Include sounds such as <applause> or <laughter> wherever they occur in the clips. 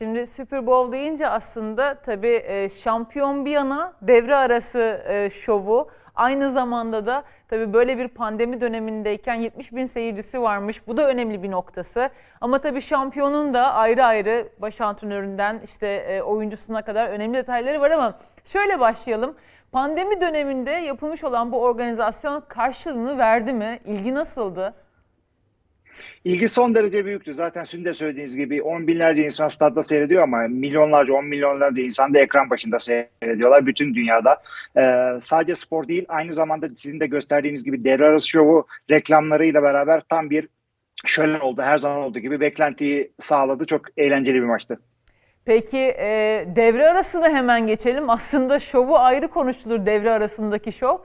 Şimdi Super Bowl deyince aslında tabii e, şampiyon bir yana devre arası e, şovu. Aynı zamanda da tabii böyle bir pandemi dönemindeyken 70 bin seyircisi varmış. Bu da önemli bir noktası. Ama tabii şampiyonun da ayrı ayrı baş antrenöründen işte e, oyuncusuna kadar önemli detayları var ama şöyle başlayalım. Pandemi döneminde yapılmış olan bu organizasyon karşılığını verdi mi? İlgi nasıldı? İlgi son derece büyüktü. Zaten sizin de söylediğiniz gibi on binlerce insan stadda seyrediyor ama milyonlarca, on milyonlarca insan da ekran başında seyrediyorlar bütün dünyada. Ee, sadece spor değil, aynı zamanda sizin de gösterdiğiniz gibi devre arası şovu reklamlarıyla beraber tam bir şölen oldu. Her zaman olduğu gibi beklentiyi sağladı. Çok eğlenceli bir maçtı. Peki e, devre arasına hemen geçelim. Aslında şovu ayrı konuşulur devre arasındaki şov.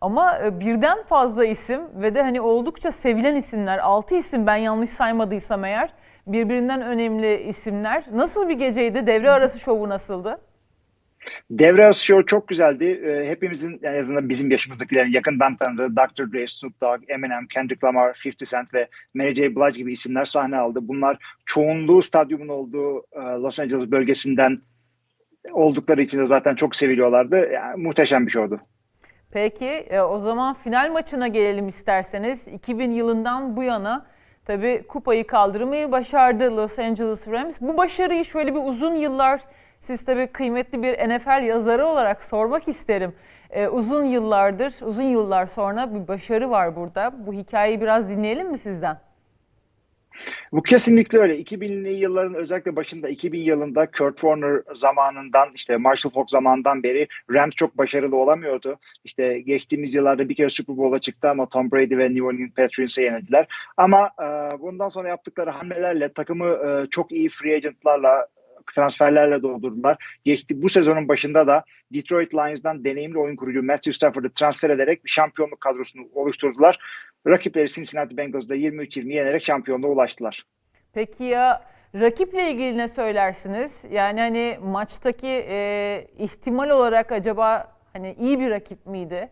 Ama e, birden fazla isim ve de hani oldukça sevilen isimler. 6 isim ben yanlış saymadıysam eğer. Birbirinden önemli isimler. Nasıl bir geceydi? Devre arası şovu nasıldı? Devre arası show çok güzeldi. Ee, hepimizin yani en azından bizim yaşımızdakilerin yakından tanıdığı Dr. Dre, Snoop Dogg, Eminem, Kendrick Lamar, 50 Cent ve Mary J. Blige gibi isimler sahne aldı. Bunlar çoğunluğu stadyumun olduğu e, Los Angeles bölgesinden oldukları için de zaten çok seviliyorlardı. Yani, muhteşem bir şovdu. Peki e, o zaman final maçına gelelim isterseniz. 2000 yılından bu yana tabii kupayı kaldırmayı başardı Los Angeles Rams. Bu başarıyı şöyle bir uzun yıllar siz tabii kıymetli bir NFL yazarı olarak sormak isterim. E, uzun yıllardır, uzun yıllar sonra bir başarı var burada. Bu hikayeyi biraz dinleyelim mi sizden? Bu kesinlikle öyle. 2000'li yılların özellikle başında 2000 yılında Kurt Warner zamanından işte Marshall Falk zamanından beri Rams çok başarılı olamıyordu. İşte geçtiğimiz yıllarda bir kere Super Bowl'a çıktı ama Tom Brady ve New Orleans Patriots'e yenildiler. Ama e, bundan sonra yaptıkları hamlelerle takımı e, çok iyi free agentlarla transferlerle doldurdular. Geçti bu sezonun başında da Detroit Lions'dan deneyimli oyun kurucu Matthew Stafford'ı transfer ederek bir şampiyonluk kadrosunu oluşturdular. Rakipleri Cincinnati Bengals'da 23-20 yenerek şampiyonluğa ulaştılar. Peki ya rakiple ilgili ne söylersiniz? Yani hani maçtaki e, ihtimal olarak acaba hani iyi bir rakip miydi?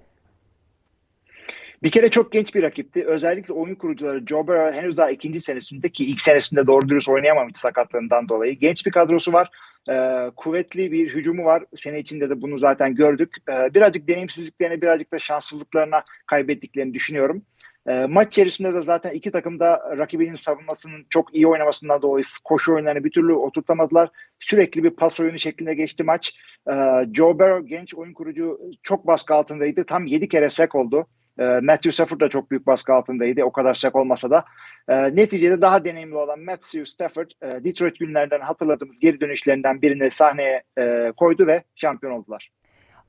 Bir kere çok genç bir rakipti. Özellikle oyun kurucuları Joe Burrow henüz daha ikinci senesinde ki ilk senesinde doğru dürüst oynayamamış sakatlığından dolayı. Genç bir kadrosu var. Ee, kuvvetli bir hücumu var. Sene içinde de bunu zaten gördük. Ee, birazcık deneyimsizliklerine, birazcık da şanssızlıklarına kaybettiklerini düşünüyorum. E, maç içerisinde de zaten iki takım da rakibinin savunmasının çok iyi oynamasından dolayı koşu oyunlarını bir türlü oturtamadılar. Sürekli bir pas oyunu şeklinde geçti maç. E, Joe Burrow genç oyun kurucu çok baskı altındaydı. Tam 7 kere sek oldu. E, Matthew Stafford da çok büyük baskı altındaydı. O kadar sek olmasa da. E, neticede daha deneyimli olan Matthew Stafford e, Detroit günlerden hatırladığımız geri dönüşlerinden birini sahneye e, koydu ve şampiyon oldular.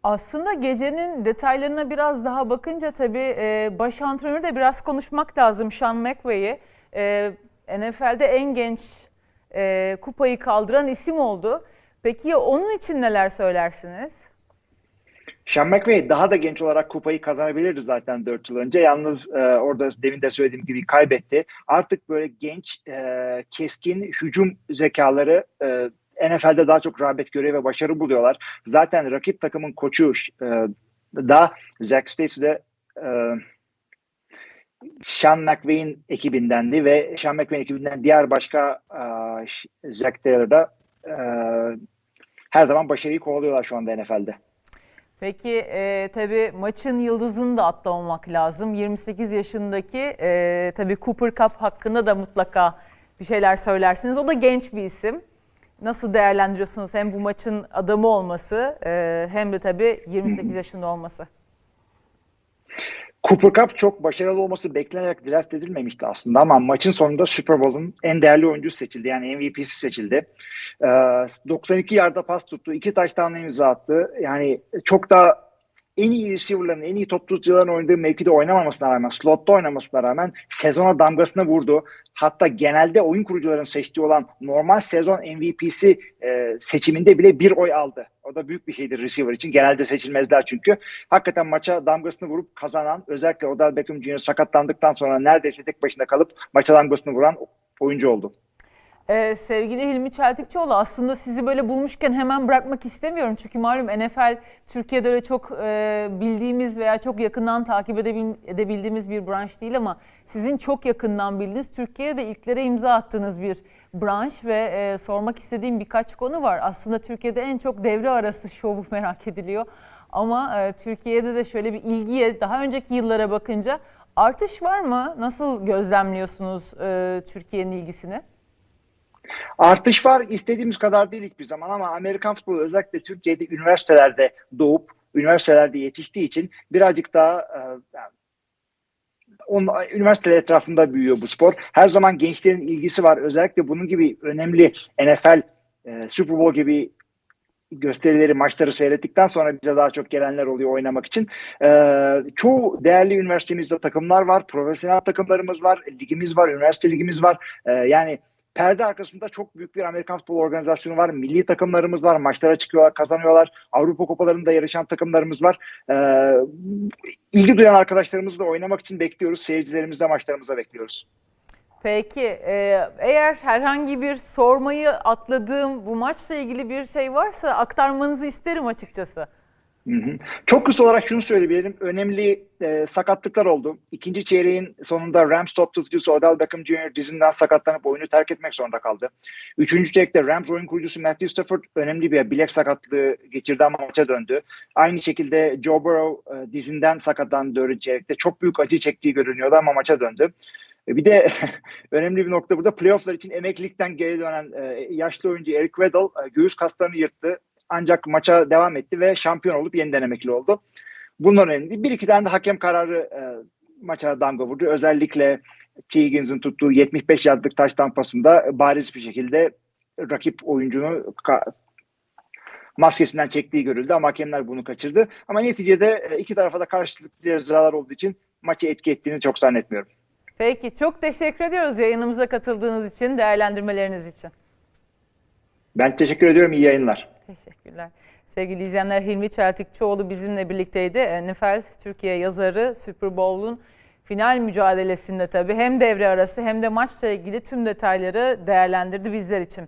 Aslında gecenin detaylarına biraz daha bakınca tabii e, baş antrenörü de biraz konuşmak lazım Sean McVay'i. E, NFL'de en genç e, kupayı kaldıran isim oldu. Peki ya onun için neler söylersiniz? Sean McVay daha da genç olarak kupayı kazanabilirdi zaten 4 yıl önce. Yalnız e, orada demin de söylediğim gibi kaybetti. Artık böyle genç, e, keskin hücum zekaları e, NFL'de daha çok rağbet görüyor ve başarı buluyorlar. Zaten rakip takımın koçu e, da Zach Stacy de e, Sean McVay'in ekibindendi ve Sean McVay'in ekibinden diğer başka e, Zach Taylor'da e, her zaman başarıyı kovalıyorlar şu anda NFL'de. Peki e, tabii maçın yıldızını da atlamamak lazım. 28 yaşındaki e, tabii Cooper Cup hakkında da mutlaka bir şeyler söylersiniz. O da genç bir isim. Nasıl değerlendiriyorsunuz hem bu maçın adamı olması e, hem de tabii 28 yaşında olması? Cooper Cup çok başarılı olması beklenerek draft edilmemişti aslında ama maçın sonunda Super Bowl'un en değerli oyuncusu seçildi. Yani MVP'si seçildi. Ee, 92 yarda pas tuttu. iki taştan imza attı. Yani çok da en iyi receiver'ların, en iyi top tutucuların oynadığı mevkide oynamamasına rağmen, slotta oynamasına rağmen sezona damgasını vurdu. Hatta genelde oyun kurucuların seçtiği olan normal sezon MVP'si e, seçiminde bile bir oy aldı. O da büyük bir şeydir receiver için. Genelde seçilmezler çünkü. Hakikaten maça damgasını vurup kazanan, özellikle Odell Beckham Jr. sakatlandıktan sonra neredeyse tek başına kalıp maça damgasını vuran oyuncu oldu. Ee, sevgili Hilmi Çeltikçioğlu aslında sizi böyle bulmuşken hemen bırakmak istemiyorum. Çünkü malum NFL Türkiye'de öyle çok e, bildiğimiz veya çok yakından takip edebil- edebildiğimiz bir branş değil ama sizin çok yakından bildiğiniz Türkiye'de ilklere imza attığınız bir branş ve e, sormak istediğim birkaç konu var. Aslında Türkiye'de en çok devre arası şovu <laughs> merak ediliyor. Ama e, Türkiye'de de şöyle bir ilgiye daha önceki yıllara bakınca artış var mı? Nasıl gözlemliyorsunuz e, Türkiye'nin ilgisini? Artış var istediğimiz kadar değil hiçbir zaman ama Amerikan futbolu özellikle Türkiye'de üniversitelerde doğup üniversitelerde yetiştiği için birazcık daha e, yani onun, üniversiteler etrafında büyüyor bu spor. Her zaman gençlerin ilgisi var. Özellikle bunun gibi önemli NFL, e, Super Bowl gibi gösterileri, maçları seyrettikten sonra bize daha çok gelenler oluyor oynamak için. Ee, çoğu değerli üniversitemizde takımlar var, profesyonel takımlarımız var, ligimiz var, üniversite ligimiz var. Ee, yani perde arkasında çok büyük bir Amerikan futbol organizasyonu var. Milli takımlarımız var, maçlara çıkıyorlar, kazanıyorlar. Avrupa kupalarında yarışan takımlarımız var. Ee, ilgi duyan arkadaşlarımızla oynamak için bekliyoruz. Seyircilerimizi de maçlarımıza bekliyoruz. Peki e, eğer herhangi bir sormayı atladığım bu maçla ilgili bir şey varsa aktarmanızı isterim açıkçası. Çok kısa olarak şunu söyleyebilirim. Önemli e, sakatlıklar oldu. İkinci çeyreğin sonunda Rams top tutucusu Odell Beckham Jr. dizinden sakatlanıp oyunu terk etmek zorunda kaldı. Üçüncü çeyrekte Rams oyun kurucusu Matthew Stafford önemli bir bilek sakatlığı geçirdi ama maça döndü. Aynı şekilde Joe Burrow e, dizinden sakatlandı dördüncü çeyrekte. Çok büyük acı çektiği görünüyordu ama maça döndü. E, Bir de <laughs> önemli bir nokta burada playofflar için emeklilikten geri dönen e, yaşlı oyuncu Eric Weddle e, göğüs kaslarını yırttı. Ancak maça devam etti ve şampiyon olup yeniden emekli oldu. Bunlar önemli. Bir iki tane de hakem kararı e, maça damga vurdu. Özellikle T. Higgins'in tuttuğu 75 yardlık taş tampasında bariz bir şekilde rakip oyuncunu maskesinden çektiği görüldü ama hakemler bunu kaçırdı. Ama neticede e, iki tarafa da karşılıklı cezalar olduğu için maçı etki ettiğini çok zannetmiyorum. Peki çok teşekkür ediyoruz yayınımıza katıldığınız için, değerlendirmeleriniz için. Ben teşekkür ediyorum. İyi yayınlar. Teşekkürler. Sevgili izleyenler Hilmi Çeltikçioğlu bizimle birlikteydi. NFL Türkiye yazarı Super Bowl'un final mücadelesinde tabii hem devre arası hem de maçla ilgili tüm detayları değerlendirdi bizler için.